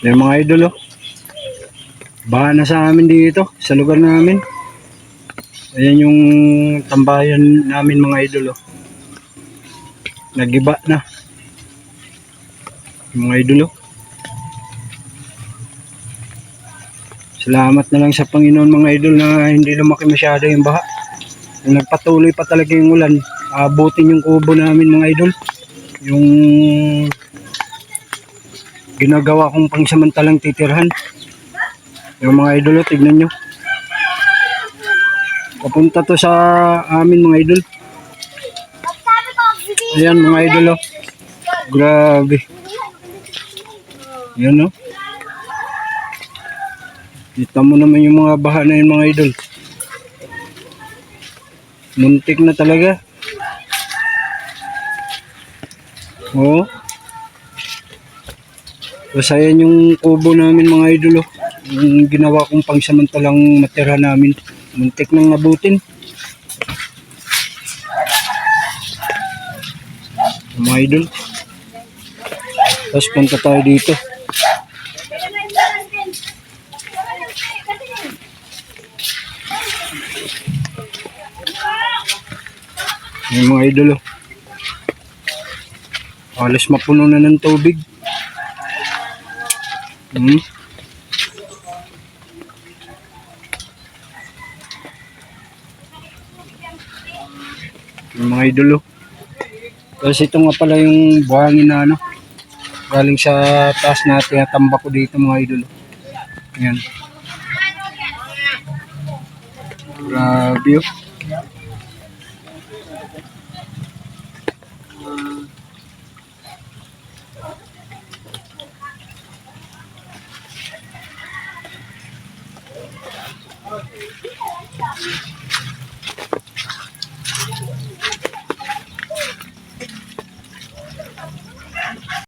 Yung mga idol oh. Baha na sa amin dito, sa lugar namin. Ayan yung tambayan namin mga idol oh. Nagiba na. Mga idol oh. Salamat na lang sa Panginoon mga idol na hindi lumaki masyado yung baha. Nagpatuloy pa talaga yung ulan. Abutin yung kubo namin mga idol. Yung ginagawa kong pangsamantalang titirhan. Yung mga idol, oh, tignan nyo. Papunta to sa amin mga idol. Ayan mga idol, oh. Grabe. Yan, oh. Kita mo naman yung mga baha na yun mga idol. Muntik na talaga. Oo. Tapos ayan yung kubo namin mga idol. Oh. Yung ginawa kong pangsamantalang matira namin. Muntik nang nabutin. Mga idol. Tapos punta tayo dito. Yung mga idol. Oh. Alas mapuno na ng tubig. Hmm. Mga idolo. Tapos ito nga pala yung buhangin na ano. Galing sa taas na tinatamba ko dito mga idolo. Ayan. Grabe oh.